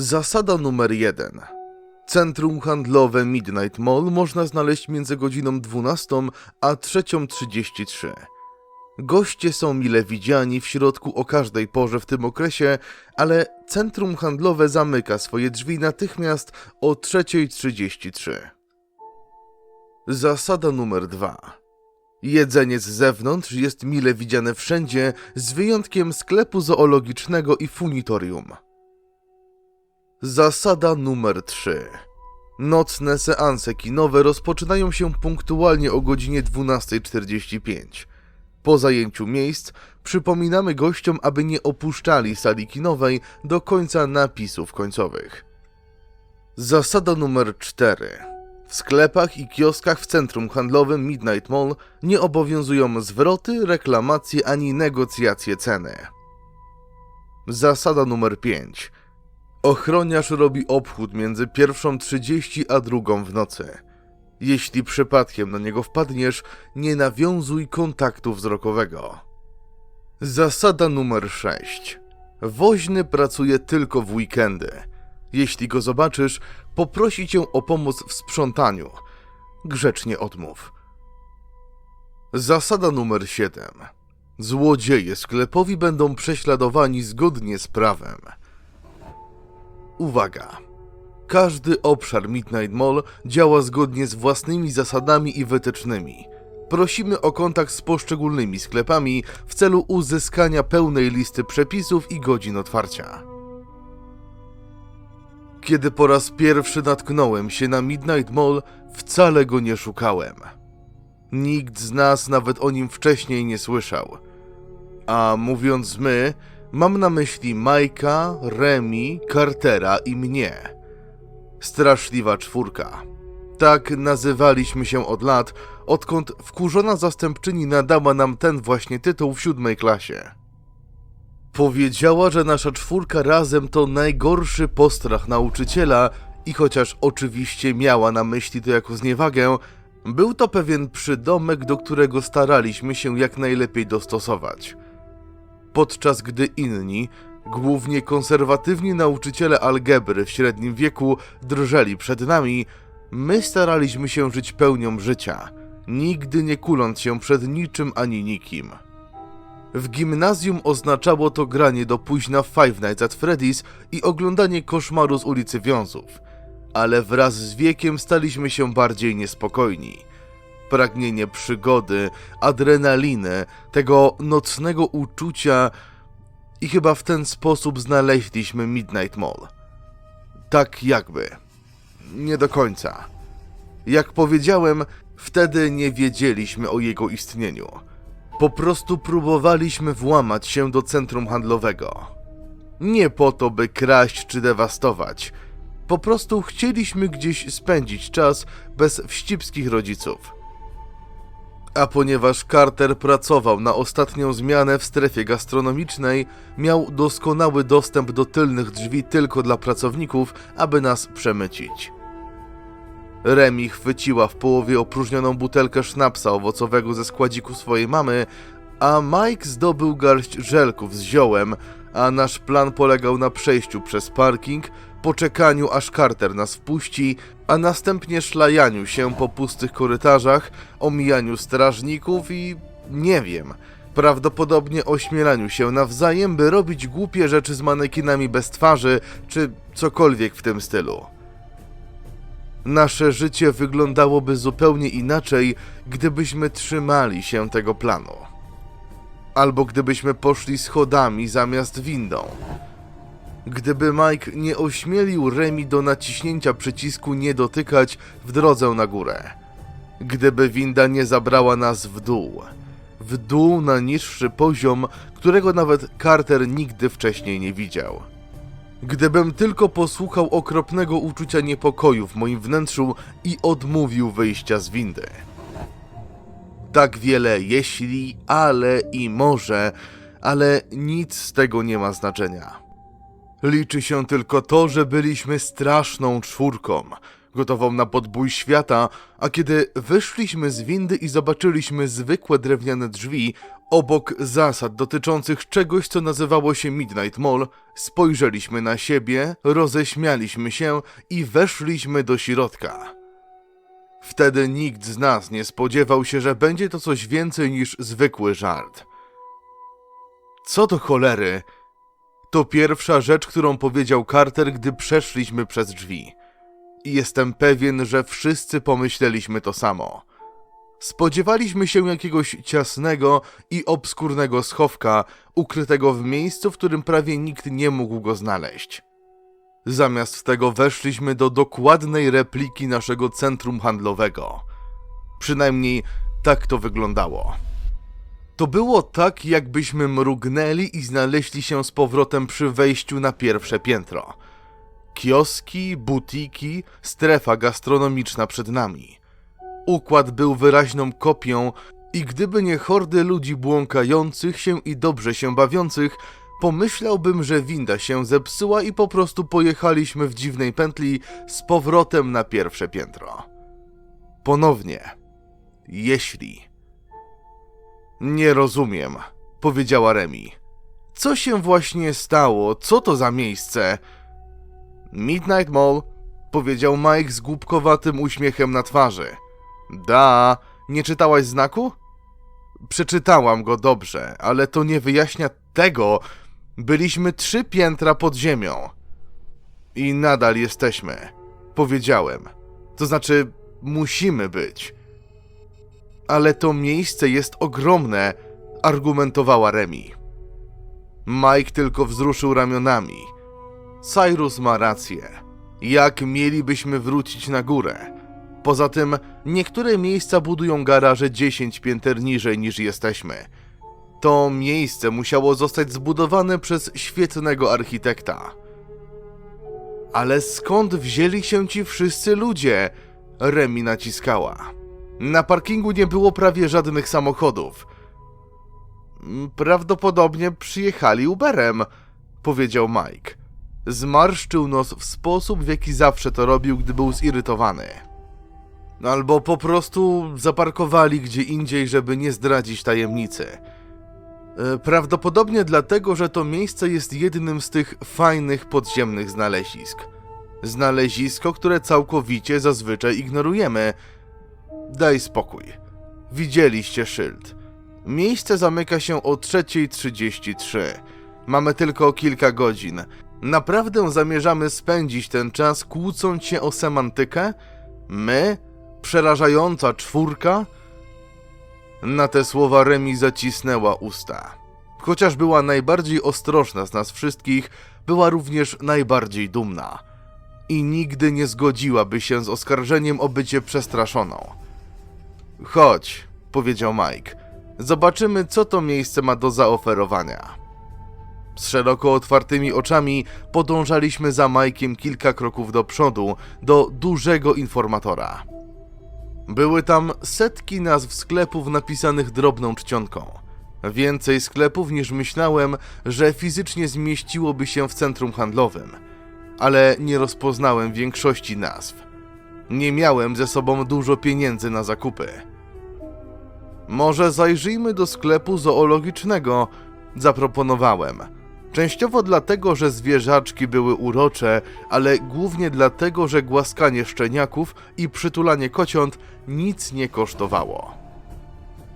Zasada numer jeden. Centrum handlowe Midnight Mall można znaleźć między godziną 12 a 3.33. Goście są mile widziani w środku o każdej porze w tym okresie, ale centrum handlowe zamyka swoje drzwi natychmiast o 3.33. Zasada numer dwa. Jedzenie z zewnątrz jest mile widziane wszędzie, z wyjątkiem sklepu zoologicznego i funitorium. Zasada numer 3. Nocne seanse kinowe rozpoczynają się punktualnie o godzinie 12.45. Po zajęciu miejsc przypominamy gościom, aby nie opuszczali sali kinowej do końca napisów końcowych. Zasada numer 4. W sklepach i kioskach w centrum handlowym Midnight Mall nie obowiązują zwroty, reklamacje ani negocjacje ceny. Zasada numer 5. Ochroniarz robi obchód między pierwszą 30 a drugą w nocy. Jeśli przypadkiem na niego wpadniesz, nie nawiązuj kontaktu wzrokowego. Zasada numer 6. Woźny pracuje tylko w weekendy. Jeśli go zobaczysz, poprosi cię o pomoc w sprzątaniu. Grzecznie odmów. Zasada numer 7. Złodzieje sklepowi będą prześladowani zgodnie z prawem. Uwaga! Każdy obszar Midnight Mall działa zgodnie z własnymi zasadami i wytycznymi. Prosimy o kontakt z poszczególnymi sklepami w celu uzyskania pełnej listy przepisów i godzin otwarcia. Kiedy po raz pierwszy natknąłem się na Midnight Mall, wcale go nie szukałem. Nikt z nas nawet o nim wcześniej nie słyszał. A mówiąc my, mam na myśli Majka, Remi, Cartera i mnie. Straszliwa czwórka. Tak nazywaliśmy się od lat, odkąd wkurzona zastępczyni nadała nam ten właśnie tytuł w siódmej klasie. Powiedziała, że nasza czwórka razem to najgorszy postrach nauczyciela i chociaż oczywiście miała na myśli to jako zniewagę, był to pewien przydomek, do którego staraliśmy się jak najlepiej dostosować. Podczas gdy inni, głównie konserwatywni nauczyciele algebry w średnim wieku drżeli przed nami, my staraliśmy się żyć pełnią życia, nigdy nie kuląc się przed niczym ani nikim. W gimnazjum oznaczało to granie do późna Five Nights at Freddy's i oglądanie koszmaru z ulicy Wiązów, ale wraz z wiekiem staliśmy się bardziej niespokojni. Pragnienie przygody, adrenaliny, tego nocnego uczucia i chyba w ten sposób znaleźliśmy Midnight Mall. Tak jakby. Nie do końca. Jak powiedziałem, wtedy nie wiedzieliśmy o jego istnieniu. Po prostu próbowaliśmy włamać się do centrum handlowego. Nie po to, by kraść czy dewastować. Po prostu chcieliśmy gdzieś spędzić czas bez wścibskich rodziców. A ponieważ Carter pracował na ostatnią zmianę w strefie gastronomicznej, miał doskonały dostęp do tylnych drzwi tylko dla pracowników, aby nas przemycić. Remi chwyciła w połowie opróżnioną butelkę sznapsa owocowego ze składziku swojej mamy, a Mike zdobył garść żelków z ziołem, a nasz plan polegał na przejściu przez parking, poczekaniu aż Carter nas wpuści, a następnie szlajaniu się po pustych korytarzach, omijaniu strażników i nie wiem, prawdopodobnie ośmielaniu się nawzajem, by robić głupie rzeczy z manekinami bez twarzy, czy cokolwiek w tym stylu. Nasze życie wyglądałoby zupełnie inaczej, gdybyśmy trzymali się tego planu. Albo gdybyśmy poszli schodami zamiast windą. Gdyby Mike nie ośmielił Remi do naciśnięcia przycisku nie dotykać w drodze na górę. Gdyby winda nie zabrała nas w dół. W dół na niższy poziom, którego nawet Carter nigdy wcześniej nie widział. Gdybym tylko posłuchał okropnego uczucia niepokoju w moim wnętrzu i odmówił wyjścia z windy. Tak wiele jeśli, ale i może, ale nic z tego nie ma znaczenia. Liczy się tylko to, że byliśmy straszną czwórką, gotową na podbój świata, a kiedy wyszliśmy z windy i zobaczyliśmy zwykłe drewniane drzwi, Obok zasad dotyczących czegoś, co nazywało się Midnight Mall, spojrzeliśmy na siebie, roześmialiśmy się i weszliśmy do środka. Wtedy nikt z nas nie spodziewał się, że będzie to coś więcej niż zwykły żart. Co do cholery? To pierwsza rzecz, którą powiedział Carter, gdy przeszliśmy przez drzwi. I jestem pewien, że wszyscy pomyśleliśmy to samo. Spodziewaliśmy się jakiegoś ciasnego i obskurnego schowka, ukrytego w miejscu, w którym prawie nikt nie mógł go znaleźć. Zamiast tego weszliśmy do dokładnej repliki naszego centrum handlowego. Przynajmniej tak to wyglądało. To było tak, jakbyśmy mrugnęli i znaleźli się z powrotem przy wejściu na pierwsze piętro. Kioski, butiki, strefa gastronomiczna przed nami. Układ był wyraźną kopią i gdyby nie hordy ludzi błąkających się i dobrze się bawiących, pomyślałbym, że winda się zepsuła i po prostu pojechaliśmy w dziwnej pętli z powrotem na pierwsze piętro. Ponownie. Jeśli. Nie rozumiem, powiedziała Remi. Co się właśnie stało? Co to za miejsce? Midnight Mall, powiedział Mike z głupkowatym uśmiechem na twarzy. Da, nie czytałaś znaku? Przeczytałam go dobrze, ale to nie wyjaśnia tego. Byliśmy trzy piętra pod ziemią. I nadal jesteśmy, powiedziałem. To znaczy, musimy być. Ale to miejsce jest ogromne, argumentowała Remi. Mike tylko wzruszył ramionami. Cyrus ma rację. Jak mielibyśmy wrócić na górę? Poza tym, niektóre miejsca budują garaże 10 pięter niżej niż jesteśmy. To miejsce musiało zostać zbudowane przez świetnego architekta. Ale skąd wzięli się ci wszyscy ludzie? Remi naciskała. Na parkingu nie było prawie żadnych samochodów. Prawdopodobnie przyjechali Uberem, powiedział Mike. Zmarszczył nos w sposób, w jaki zawsze to robił, gdy był zirytowany. Albo po prostu zaparkowali gdzie indziej, żeby nie zdradzić tajemnicy. E, Prawdopodobnie dlatego, że to miejsce jest jednym z tych fajnych podziemnych znalezisk. Znalezisko, które całkowicie zazwyczaj ignorujemy. Daj spokój. Widzieliście szyld. Miejsce zamyka się o 3.33. Mamy tylko kilka godzin. Naprawdę zamierzamy spędzić ten czas kłócąc się o semantykę? My? Przerażająca czwórka? Na te słowa Remi zacisnęła usta. Chociaż była najbardziej ostrożna z nas wszystkich, była również najbardziej dumna. I nigdy nie zgodziłaby się z oskarżeniem o bycie przestraszoną. Chodź, powiedział Mike. Zobaczymy, co to miejsce ma do zaoferowania. Z szeroko otwartymi oczami podążaliśmy za Majkiem kilka kroków do przodu, do dużego informatora. Były tam setki nazw sklepów napisanych drobną czcionką. Więcej sklepów niż myślałem, że fizycznie zmieściłoby się w centrum handlowym, ale nie rozpoznałem większości nazw. Nie miałem ze sobą dużo pieniędzy na zakupy. Może zajrzyjmy do sklepu zoologicznego, zaproponowałem. Częściowo dlatego, że zwierzaczki były urocze, ale głównie dlatego, że głaskanie szczeniaków i przytulanie kociąt nic nie kosztowało.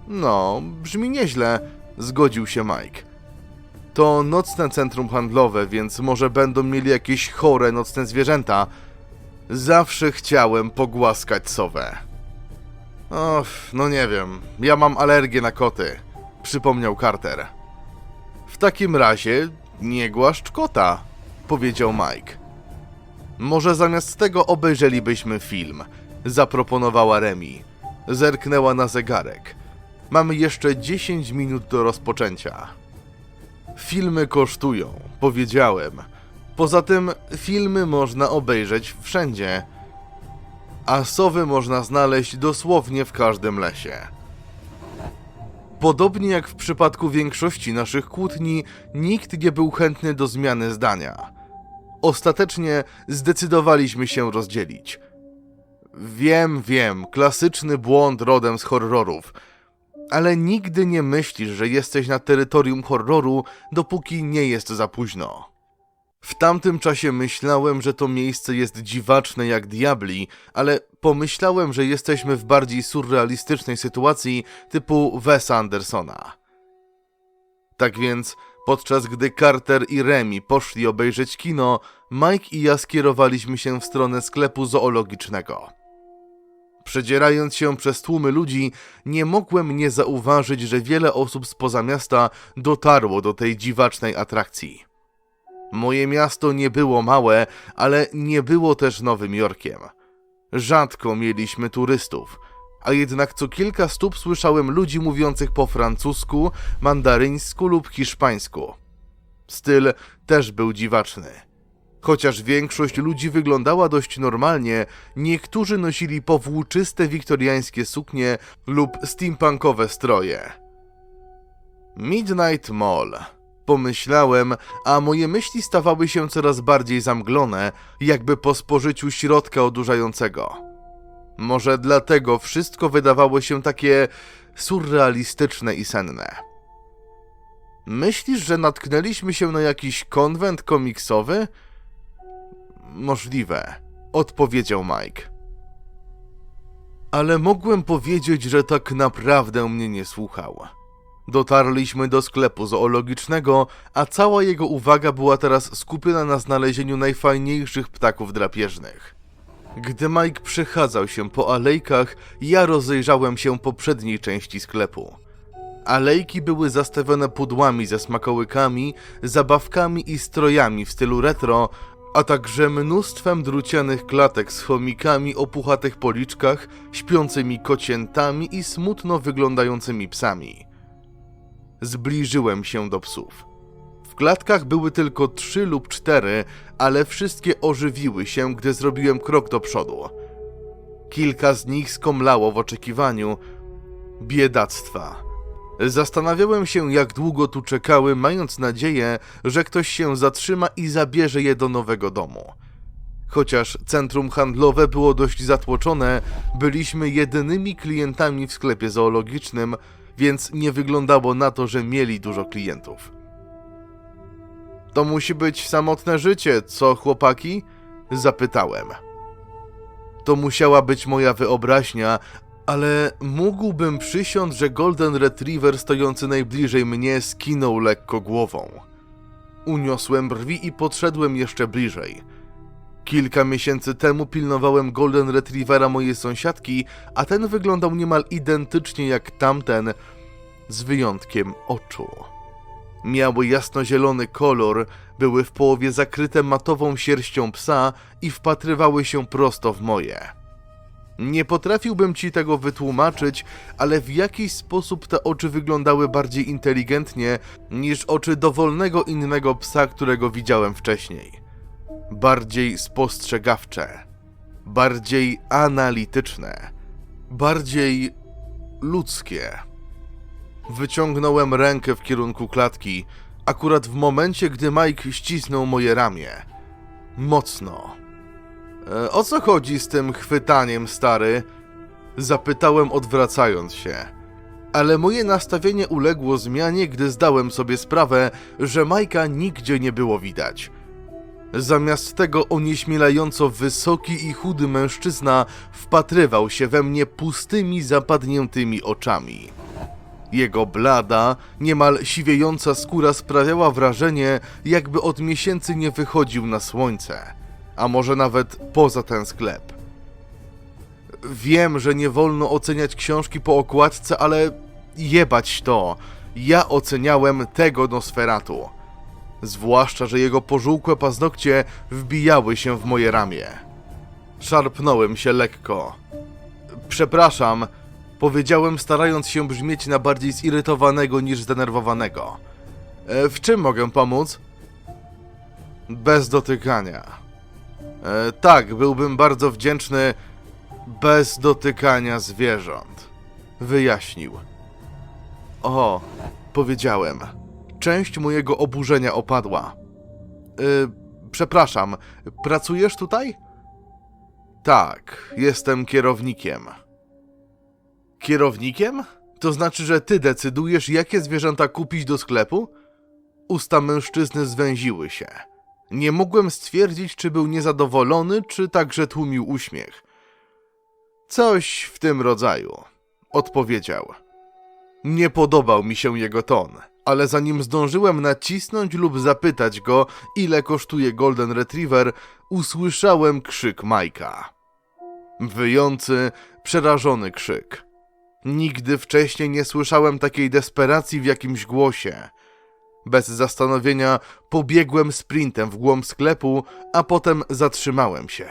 No, brzmi nieźle, zgodził się Mike. To nocne centrum handlowe, więc może będą mieli jakieś chore nocne zwierzęta. Zawsze chciałem pogłaskać sowę. Och, no nie wiem, ja mam alergię na koty, przypomniał Carter. W takim razie nie głaszcz kota, powiedział Mike. Może zamiast tego obejrzelibyśmy film, zaproponowała Remi. Zerknęła na zegarek. Mamy jeszcze 10 minut do rozpoczęcia. Filmy kosztują, powiedziałem. Poza tym filmy można obejrzeć wszędzie. A sowy można znaleźć dosłownie w każdym lesie. Podobnie jak w przypadku większości naszych kłótni, nikt nie był chętny do zmiany zdania. Ostatecznie zdecydowaliśmy się rozdzielić. Wiem, wiem, klasyczny błąd rodem z horrorów, ale nigdy nie myślisz, że jesteś na terytorium horroru, dopóki nie jest za późno. W tamtym czasie myślałem, że to miejsce jest dziwaczne jak diabli, ale pomyślałem, że jesteśmy w bardziej surrealistycznej sytuacji typu Wesa Andersona. Tak więc, podczas gdy Carter i Remy poszli obejrzeć kino, Mike i ja skierowaliśmy się w stronę sklepu zoologicznego. Przedzierając się przez tłumy ludzi, nie mogłem nie zauważyć, że wiele osób spoza miasta dotarło do tej dziwacznej atrakcji. Moje miasto nie było małe, ale nie było też Nowym Jorkiem. Rzadko mieliśmy turystów, a jednak co kilka stóp słyszałem ludzi mówiących po francusku, mandaryńsku lub hiszpańsku. Styl też był dziwaczny. Chociaż większość ludzi wyglądała dość normalnie, niektórzy nosili powłóczyste wiktoriańskie suknie lub steampunkowe stroje. Midnight Mall. Pomyślałem, a moje myśli stawały się coraz bardziej zamglone, jakby po spożyciu środka odurzającego. Może dlatego wszystko wydawało się takie surrealistyczne i senne. Myślisz, że natknęliśmy się na jakiś konwent komiksowy? Możliwe, odpowiedział Mike. Ale mogłem powiedzieć, że tak naprawdę mnie nie słuchał. Dotarliśmy do sklepu zoologicznego, a cała jego uwaga była teraz skupiona na znalezieniu najfajniejszych ptaków drapieżnych. Gdy Mike przechadzał się po alejkach, ja rozejrzałem się po przedniej części sklepu. Alejki były zastawione pudłami ze smakołykami, zabawkami i strojami w stylu retro, a także mnóstwem drucianych klatek z chomikami o puchatych policzkach, śpiącymi kociętami i smutno wyglądającymi psami. Zbliżyłem się do psów. W klatkach były tylko trzy lub cztery, ale wszystkie ożywiły się, gdy zrobiłem krok do przodu. Kilka z nich skomlało w oczekiwaniu biedactwa. Zastanawiałem się, jak długo tu czekały, mając nadzieję, że ktoś się zatrzyma i zabierze je do nowego domu. Chociaż centrum handlowe było dość zatłoczone, byliśmy jedynymi klientami w sklepie zoologicznym, więc nie wyglądało na to, że mieli dużo klientów. To musi być samotne życie, co chłopaki? Zapytałem. To musiała być moja wyobraźnia, ale mógłbym przysiąc, że Golden Retriever stojący najbliżej mnie skinął lekko głową. Uniosłem brwi i podszedłem jeszcze bliżej. Kilka miesięcy temu pilnowałem Golden Retrievera mojej sąsiadki, a ten wyglądał niemal identycznie jak tamten, z wyjątkiem oczu. Miały jasnozielony kolor, były w połowie zakryte matową sierścią psa i wpatrywały się prosto w moje. Nie potrafiłbym ci tego wytłumaczyć, ale w jakiś sposób te oczy wyglądały bardziej inteligentnie niż oczy dowolnego innego psa, którego widziałem wcześniej. Bardziej spostrzegawcze, bardziej analityczne, bardziej ludzkie. Wyciągnąłem rękę w kierunku klatki, akurat w momencie, gdy Mike ścisnął moje ramię. Mocno. E, o co chodzi z tym chwytaniem, stary? Zapytałem odwracając się. Ale moje nastawienie uległo zmianie, gdy zdałem sobie sprawę, że Majka nigdzie nie było widać. Zamiast tego onieśmielająco wysoki i chudy mężczyzna wpatrywał się we mnie pustymi, zapadniętymi oczami. Jego blada, niemal siwiejąca skóra sprawiała wrażenie, jakby od miesięcy nie wychodził na słońce, a może nawet poza ten sklep. Wiem, że nie wolno oceniać książki po okładce, ale jebać to. Ja oceniałem tego Nosferatu. Zwłaszcza, że jego pożółkłe paznokcie wbijały się w moje ramię. Szarpnąłem się lekko. Przepraszam, powiedziałem, starając się brzmieć na bardziej zirytowanego niż zdenerwowanego. E, w czym mogę pomóc? Bez dotykania. E, tak, byłbym bardzo wdzięczny bez dotykania zwierząt. Wyjaśnił. O, powiedziałem. Część mojego oburzenia opadła. Y, przepraszam, pracujesz tutaj? Tak, jestem kierownikiem. Kierownikiem? To znaczy, że ty decydujesz, jakie zwierzęta kupić do sklepu? Usta mężczyzny zwęziły się. Nie mogłem stwierdzić, czy był niezadowolony, czy także tłumił uśmiech. Coś w tym rodzaju, odpowiedział. Nie podobał mi się jego ton, ale zanim zdążyłem nacisnąć lub zapytać go, ile kosztuje Golden Retriever, usłyszałem krzyk Majka. Wyjący, przerażony krzyk. Nigdy wcześniej nie słyszałem takiej desperacji w jakimś głosie. Bez zastanowienia pobiegłem sprintem w głąb sklepu, a potem zatrzymałem się.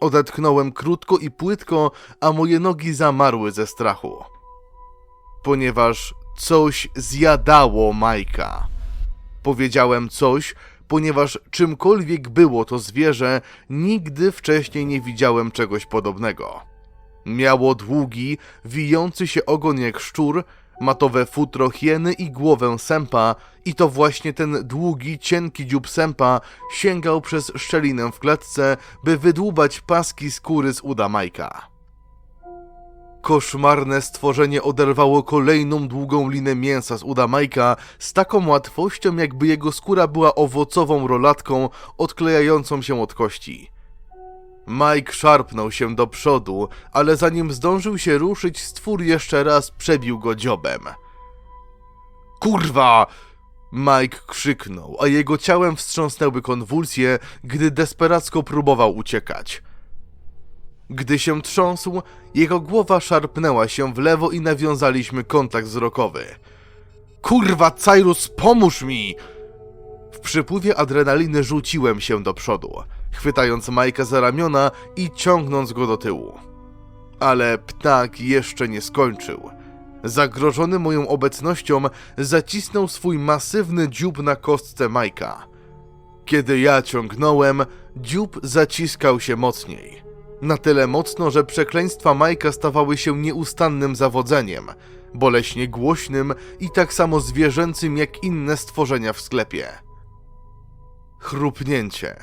Odetchnąłem krótko i płytko, a moje nogi zamarły ze strachu. Ponieważ coś zjadało Majka. Powiedziałem coś, ponieważ czymkolwiek było to zwierzę, nigdy wcześniej nie widziałem czegoś podobnego. Miało długi, wijący się ogon jak szczur, matowe futro hieny i głowę sępa i to właśnie ten długi, cienki dziób sępa sięgał przez szczelinę w klatce, by wydłubać paski skóry z uda Majka. Koszmarne stworzenie oderwało kolejną długą linę mięsa z uda Majka z taką łatwością, jakby jego skóra była owocową rolatką odklejającą się od kości. Mike szarpnął się do przodu, ale zanim zdążył się ruszyć, stwór jeszcze raz przebił go dziobem. Kurwa! Mike krzyknął, a jego ciałem wstrząsnęły konwulsje, gdy desperacko próbował uciekać. Gdy się trząsł, jego głowa szarpnęła się w lewo i nawiązaliśmy kontakt wzrokowy. Kurwa, Cyrus, pomóż mi! W przypływie adrenaliny rzuciłem się do przodu, chwytając Majka za ramiona i ciągnąc go do tyłu. Ale ptak jeszcze nie skończył. Zagrożony moją obecnością, zacisnął swój masywny dziób na kostce Majka. Kiedy ja ciągnąłem, dziób zaciskał się mocniej. Na tyle mocno, że przekleństwa Majka stawały się nieustannym zawodzeniem, boleśnie głośnym i tak samo zwierzęcym jak inne stworzenia w sklepie. Chrupnięcie.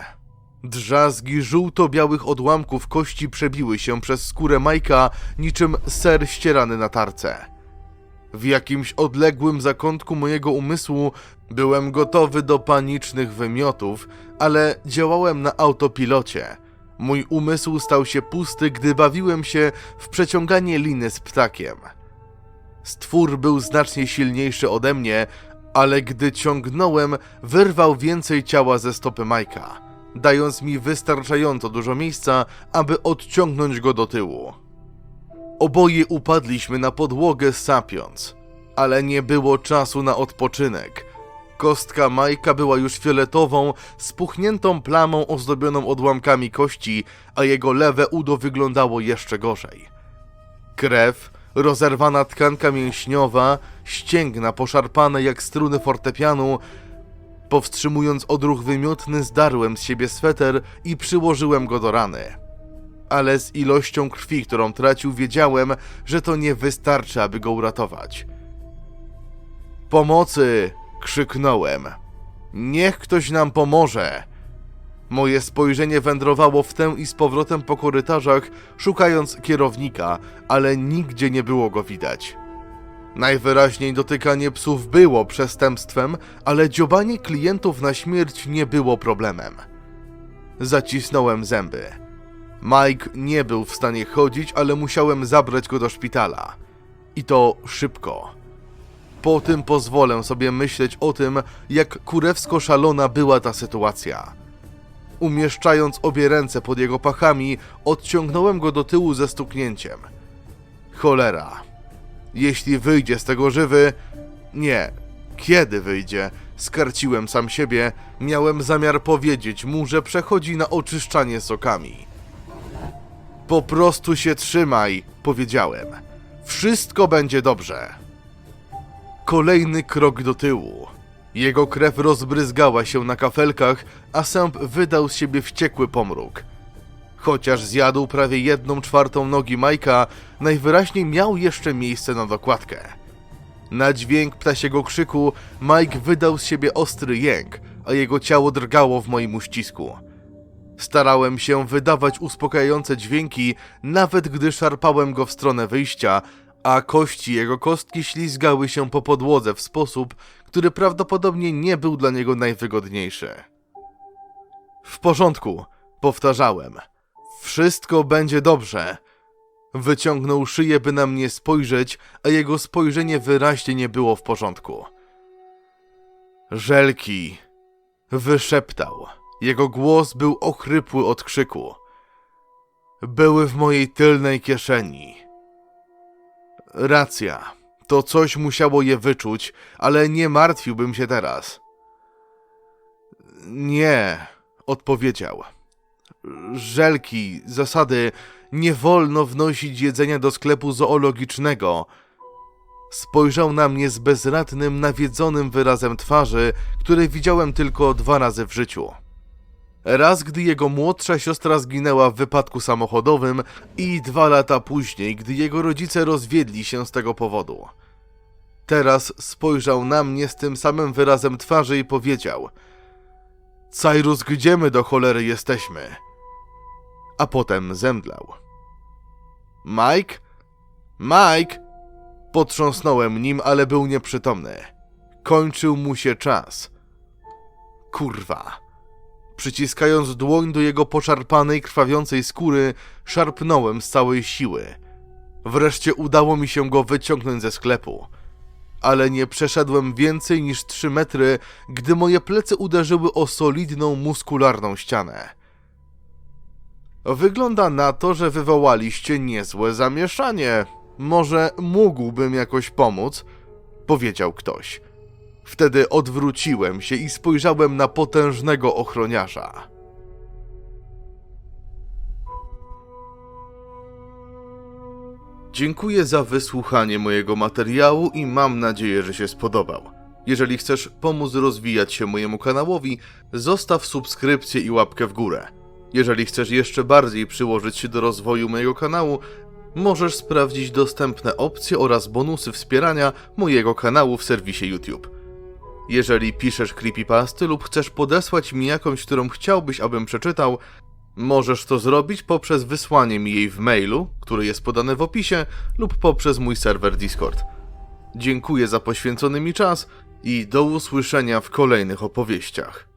Drzazgi żółto-białych odłamków kości przebiły się przez skórę Majka niczym ser ścierany na tarce. W jakimś odległym zakątku mojego umysłu byłem gotowy do panicznych wymiotów, ale działałem na autopilocie. Mój umysł stał się pusty, gdy bawiłem się w przeciąganie liny z ptakiem. Stwór był znacznie silniejszy ode mnie, ale gdy ciągnąłem, wyrwał więcej ciała ze stopy Majka, dając mi wystarczająco dużo miejsca, aby odciągnąć go do tyłu. Oboje upadliśmy na podłogę sapiąc, ale nie było czasu na odpoczynek. Kostka Majka była już fioletową, spuchniętą plamą ozdobioną odłamkami kości, a jego lewe udo wyglądało jeszcze gorzej. Krew, rozerwana tkanka mięśniowa, ścięgna poszarpane jak struny fortepianu. Powstrzymując odruch wymiotny, zdarłem z siebie sweter i przyłożyłem go do rany. Ale z ilością krwi, którą tracił, wiedziałem, że to nie wystarczy, aby go uratować. Pomocy! Krzyknąłem. Niech ktoś nam pomoże! Moje spojrzenie wędrowało w tę i z powrotem po korytarzach, szukając kierownika, ale nigdzie nie było go widać. Najwyraźniej dotykanie psów było przestępstwem, ale dziobanie klientów na śmierć nie było problemem. Zacisnąłem zęby. Mike nie był w stanie chodzić, ale musiałem zabrać go do szpitala. I to szybko. Po tym pozwolę sobie myśleć o tym, jak kurewsko szalona była ta sytuacja. Umieszczając obie ręce pod jego pachami, odciągnąłem go do tyłu ze stuknięciem. Cholera. Jeśli wyjdzie z tego żywy. Nie. Kiedy wyjdzie? Skarciłem sam siebie. Miałem zamiar powiedzieć mu, że przechodzi na oczyszczanie sokami. Po prostu się trzymaj, powiedziałem. Wszystko będzie dobrze. Kolejny krok do tyłu. Jego krew rozbryzgała się na kafelkach, a sęp wydał z siebie wściekły pomruk. Chociaż zjadł prawie jedną czwartą nogi Majka, najwyraźniej miał jeszcze miejsce na dokładkę. Na dźwięk ptasiego krzyku Mike wydał z siebie ostry jęk, a jego ciało drgało w moim uścisku. Starałem się wydawać uspokajające dźwięki, nawet gdy szarpałem go w stronę wyjścia, a kości jego kostki ślizgały się po podłodze w sposób, który prawdopodobnie nie był dla niego najwygodniejszy. W porządku, powtarzałem. Wszystko będzie dobrze. Wyciągnął szyję, by na mnie spojrzeć, a jego spojrzenie wyraźnie nie było w porządku. Żelki! Wyszeptał. Jego głos był ochrypły od krzyku. Były w mojej tylnej kieszeni. Racja. To coś musiało je wyczuć, ale nie martwiłbym się teraz. Nie, odpowiedział. Żelki, zasady, nie wolno wnosić jedzenia do sklepu zoologicznego. Spojrzał na mnie z bezradnym, nawiedzonym wyrazem twarzy, który widziałem tylko dwa razy w życiu. Raz, gdy jego młodsza siostra zginęła w wypadku samochodowym i dwa lata później, gdy jego rodzice rozwiedli się z tego powodu. Teraz spojrzał na mnie z tym samym wyrazem twarzy i powiedział: Cyrus, gdzie my do cholery jesteśmy? A potem zemdlał. Mike? Mike! Potrząsnąłem nim, ale był nieprzytomny. Kończył mu się czas. Kurwa. Przyciskając dłoń do jego poszarpanej, krwawiącej skóry, szarpnąłem z całej siły. Wreszcie udało mi się go wyciągnąć ze sklepu. Ale nie przeszedłem więcej niż trzy metry, gdy moje plecy uderzyły o solidną, muskularną ścianę. Wygląda na to, że wywołaliście niezłe zamieszanie. Może mógłbym jakoś pomóc? Powiedział ktoś. Wtedy odwróciłem się i spojrzałem na potężnego ochroniarza. Dziękuję za wysłuchanie mojego materiału i mam nadzieję, że się spodobał. Jeżeli chcesz pomóc rozwijać się mojemu kanałowi, zostaw subskrypcję i łapkę w górę. Jeżeli chcesz jeszcze bardziej przyłożyć się do rozwoju mojego kanału, możesz sprawdzić dostępne opcje oraz bonusy wspierania mojego kanału w serwisie YouTube. Jeżeli piszesz creepypasty lub chcesz podesłać mi jakąś, którą chciałbyś, abym przeczytał, możesz to zrobić poprzez wysłanie mi jej w mailu, który jest podany w opisie, lub poprzez mój serwer Discord. Dziękuję za poświęcony mi czas i do usłyszenia w kolejnych opowieściach.